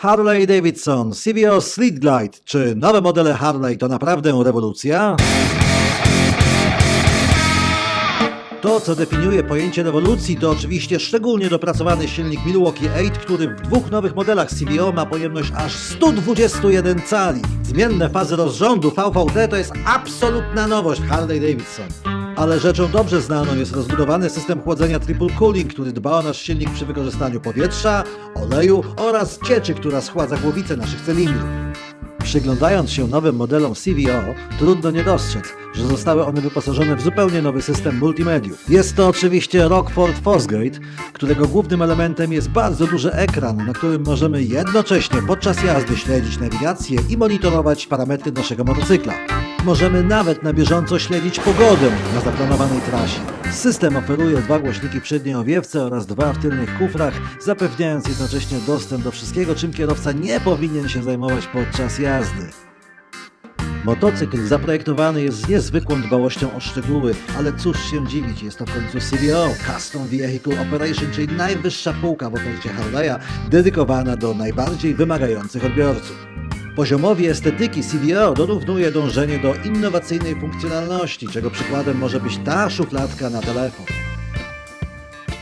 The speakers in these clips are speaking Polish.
Harley Davidson, CVO Street Glide, czy nowe modele Harley to naprawdę rewolucja? To, co definiuje pojęcie rewolucji, to oczywiście szczególnie dopracowany silnik Milwaukee 8, który w dwóch nowych modelach CVO ma pojemność aż 121 cali. Zmienne fazy rozrządu VVD to jest absolutna nowość Harley Davidson. Ale rzeczą dobrze znaną jest rozbudowany system chłodzenia Triple Cooling, który dba o nasz silnik przy wykorzystaniu powietrza, oleju oraz cieczy, która schładza głowicę naszych cylindrów. Przyglądając się nowym modelom CVO, trudno nie dostrzec, że zostały one wyposażone w zupełnie nowy system multimediów. Jest to oczywiście Rockford Fosgate, którego głównym elementem jest bardzo duży ekran, na którym możemy jednocześnie podczas jazdy śledzić nawigację i monitorować parametry naszego motocykla. Możemy nawet na bieżąco śledzić pogodę na zaplanowanej trasie. System oferuje dwa głośniki w przedniej owiewce oraz dwa w tylnych kufrach, zapewniając jednocześnie dostęp do wszystkiego, czym kierowca nie powinien się zajmować podczas jazdy. Motocykl zaprojektowany jest z niezwykłą dbałością o szczegóły, ale cóż się dziwić, jest to w końcu CVO, Custom Vehicle Operation, czyli najwyższa półka w ofercie Harley'a, dedykowana do najbardziej wymagających odbiorców. Poziomowi estetyki CVO dorównuje dążenie do innowacyjnej funkcjonalności, czego przykładem może być ta szufladka na telefon.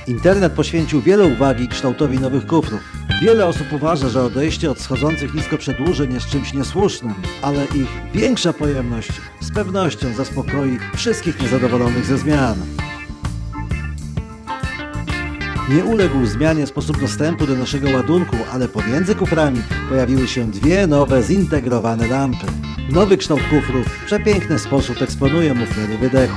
Internet poświęcił wiele uwagi kształtowi nowych kufrów. Wiele osób uważa, że odejście od schodzących nisko przedłużeń jest czymś niesłusznym, ale ich większa pojemność z pewnością zaspokoi wszystkich niezadowolonych ze zmian. Nie uległ zmianie sposób dostępu do naszego ładunku, ale pomiędzy kuframi pojawiły się dwie nowe zintegrowane lampy. Nowy kształt kufru w przepiękny sposób eksponuje muflery wydechu.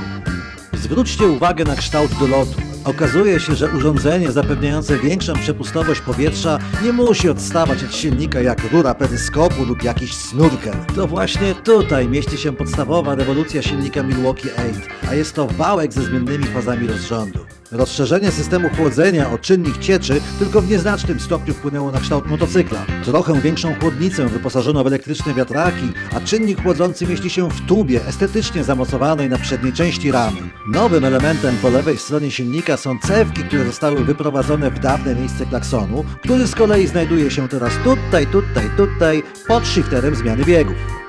Zwróćcie uwagę na kształt dolotu. Okazuje się, że urządzenie zapewniające większą przepustowość powietrza nie musi odstawać od silnika jak rura peryskopu lub jakiś snurkel. To właśnie tutaj mieści się podstawowa rewolucja silnika Milwaukee 8, a jest to wałek ze zmiennymi fazami rozrządu. Rozszerzenie systemu chłodzenia o czynnik cieczy tylko w nieznacznym stopniu wpłynęło na kształt motocykla. Trochę większą chłodnicę wyposażono w elektryczne wiatraki, a czynnik chłodzący mieści się w tubie estetycznie zamocowanej na przedniej części ramy. Nowym elementem po lewej stronie silnika są cewki, które zostały wyprowadzone w dawne miejsce klaksonu, który z kolei znajduje się teraz tutaj, tutaj, tutaj pod shifterem zmiany biegów.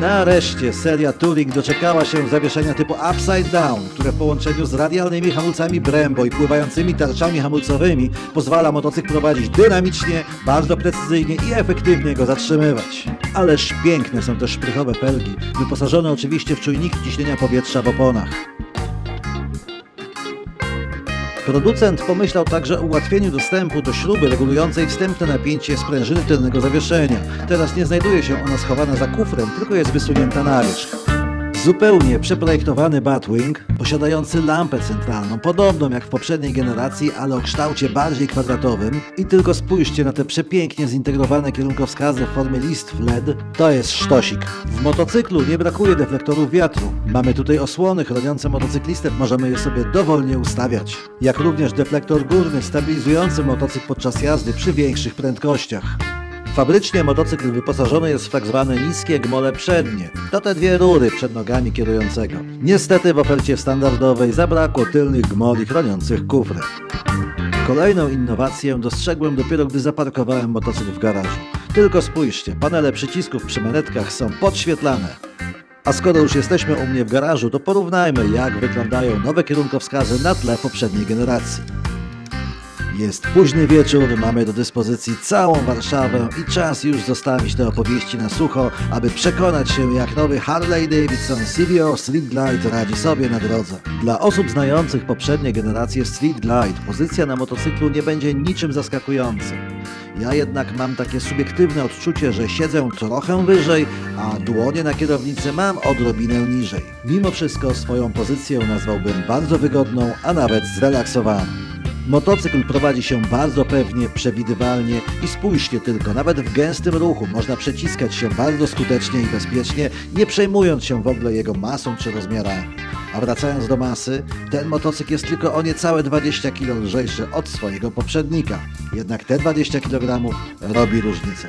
Nareszcie seria Touring doczekała się zawieszenia typu Upside Down, które w połączeniu z radialnymi hamulcami Brembo i pływającymi tarczami hamulcowymi pozwala motocykl prowadzić dynamicznie, bardzo precyzyjnie i efektywnie go zatrzymywać. Ależ piękne są też szprychowe felgi, wyposażone oczywiście w czujniki ciśnienia powietrza w oponach. Producent pomyślał także o ułatwieniu dostępu do śruby regulującej wstępne napięcie sprężyny tylnego zawieszenia. Teraz nie znajduje się ona schowana za kufrem, tylko jest wysunięta na wierzch. Zupełnie przeprojektowany Batwing, posiadający lampę centralną, podobną jak w poprzedniej generacji, ale o kształcie bardziej kwadratowym. I tylko spójrzcie na te przepięknie zintegrowane kierunkowskazy w formie listw LED, to jest sztosik. W motocyklu nie brakuje deflektorów wiatru. Mamy tutaj osłony chroniące motocyklistę, możemy je sobie dowolnie ustawiać. Jak również deflektor górny stabilizujący motocykl podczas jazdy przy większych prędkościach. Fabrycznie motocykl wyposażony jest w tak zwane niskie gmole przednie. To te dwie rury przed nogami kierującego. Niestety w ofercie standardowej zabrakło tylnych gmoli chroniących kufrę. Kolejną innowację dostrzegłem dopiero gdy zaparkowałem motocykl w garażu. Tylko spójrzcie, panele przycisków przy manetkach są podświetlane. A skoro już jesteśmy u mnie w garażu, to porównajmy jak wyglądają nowe kierunkowskazy na tle poprzedniej generacji. Jest późny wieczór, mamy do dyspozycji całą Warszawę i czas już zostawić te opowieści na sucho, aby przekonać się jak nowy Harley Davidson CVO Street Glide radzi sobie na drodze. Dla osób znających poprzednie generacje Street Glide pozycja na motocyklu nie będzie niczym zaskakującym. Ja jednak mam takie subiektywne odczucie, że siedzę trochę wyżej, a dłonie na kierownicy mam odrobinę niżej. Mimo wszystko swoją pozycję nazwałbym bardzo wygodną, a nawet zrelaksowaną. Motocykl prowadzi się bardzo pewnie, przewidywalnie i spójrzcie tylko, nawet w gęstym ruchu można przeciskać się bardzo skutecznie i bezpiecznie, nie przejmując się w ogóle jego masą czy rozmiarami. A wracając do masy, ten motocykl jest tylko o niecałe 20 kg lżejszy od swojego poprzednika. Jednak te 20 kg robi różnicę.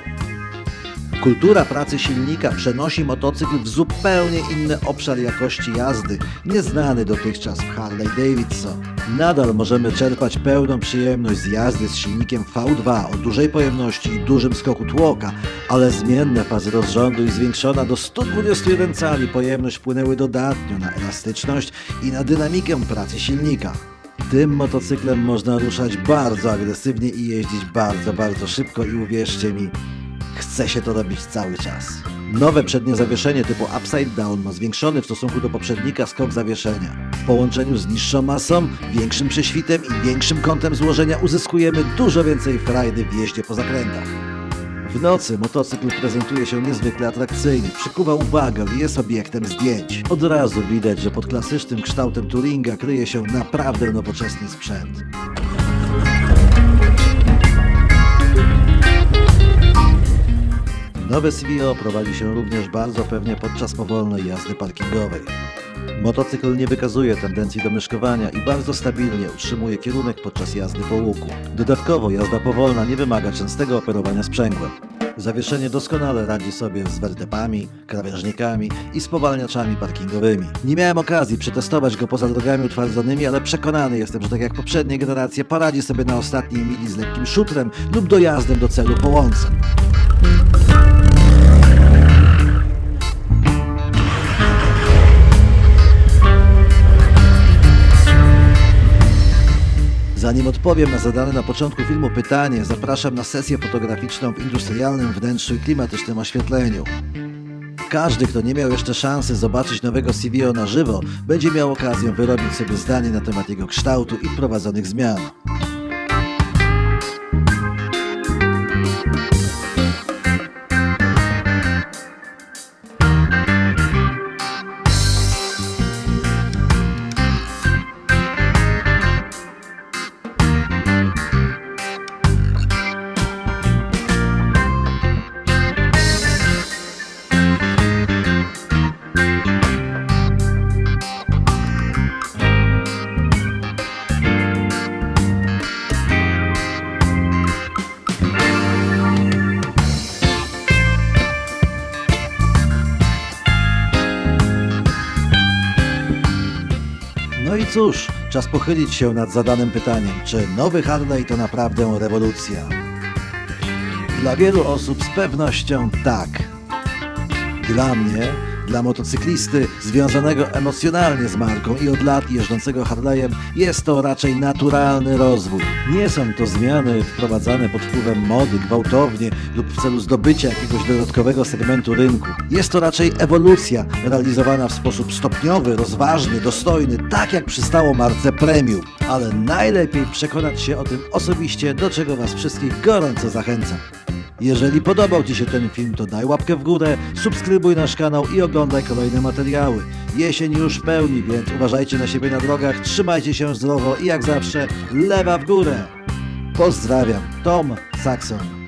Kultura pracy silnika przenosi motocykl w zupełnie inny obszar jakości jazdy, nieznany dotychczas w Harley Davidson. Nadal możemy czerpać pełną przyjemność z jazdy z silnikiem V2 o dużej pojemności i dużym skoku tłoka, ale zmienne fazy rozrządu i zwiększona do 121 cali pojemność wpłynęły dodatnio na elastyczność i na dynamikę pracy silnika. Tym motocyklem można ruszać bardzo agresywnie i jeździć bardzo, bardzo szybko i uwierzcie mi, chce się to robić cały czas. Nowe przednie zawieszenie typu Upside Down ma zwiększony w stosunku do poprzednika skok zawieszenia. W połączeniu z niższą masą, większym prześwitem i większym kątem złożenia uzyskujemy dużo więcej frajdy w jeździe po zakrętach. W nocy motocykl prezentuje się niezwykle atrakcyjnie, przykuwa uwagę i jest obiektem zdjęć. Od razu widać, że pod klasycznym kształtem Touringa kryje się naprawdę nowoczesny sprzęt. Nowe CVO prowadzi się również bardzo pewnie podczas powolnej jazdy parkingowej. Motocykl nie wykazuje tendencji do myszkowania i bardzo stabilnie utrzymuje kierunek podczas jazdy po łuku. Dodatkowo jazda powolna nie wymaga częstego operowania sprzęgłem. Zawieszenie doskonale radzi sobie z wertepami, krawężnikami i spowalniaczami parkingowymi. Nie miałem okazji przetestować go poza drogami utwardzonymi, ale przekonany jestem, że tak jak poprzednie generacje poradzi sobie na ostatniej mili z lekkim szutrem lub dojazdem do celu po łące. Zanim odpowiem na zadane na początku filmu pytanie, zapraszam na sesję fotograficzną w industrialnym wnętrzu i klimatycznym oświetleniu. Każdy, kto nie miał jeszcze szansy zobaczyć nowego CVO na żywo, będzie miał okazję wyrobić sobie zdanie na temat jego kształtu i wprowadzonych zmian. Cóż, czas pochylić się nad zadanym pytaniem, czy nowy Harley to naprawdę rewolucja? Dla wielu osób z pewnością tak. Dla mnie, dla motocyklisty związanego emocjonalnie z marką i od lat jeżdżącego Harley'em, jest to raczej naturalny rozwój. Nie są to zmiany wprowadzane pod wpływem mody, gwałtownie lub w celu zdobycia jakiegoś dodatkowego segmentu rynku. Jest to raczej ewolucja realizowana w sposób stopniowy, rozważny, dostojny, tak jak przystało marce premium. Ale najlepiej przekonać się o tym osobiście, do czego Was wszystkich gorąco zachęcam. Jeżeli podobał Ci się ten film, to daj łapkę w górę, subskrybuj nasz kanał i oglądaj kolejne materiały. Jesień już pełni, więc uważajcie na siebie na drogach, trzymajcie się zdrowo i jak zawsze lewa w górę. Pozdrawiam, Tom Saxon.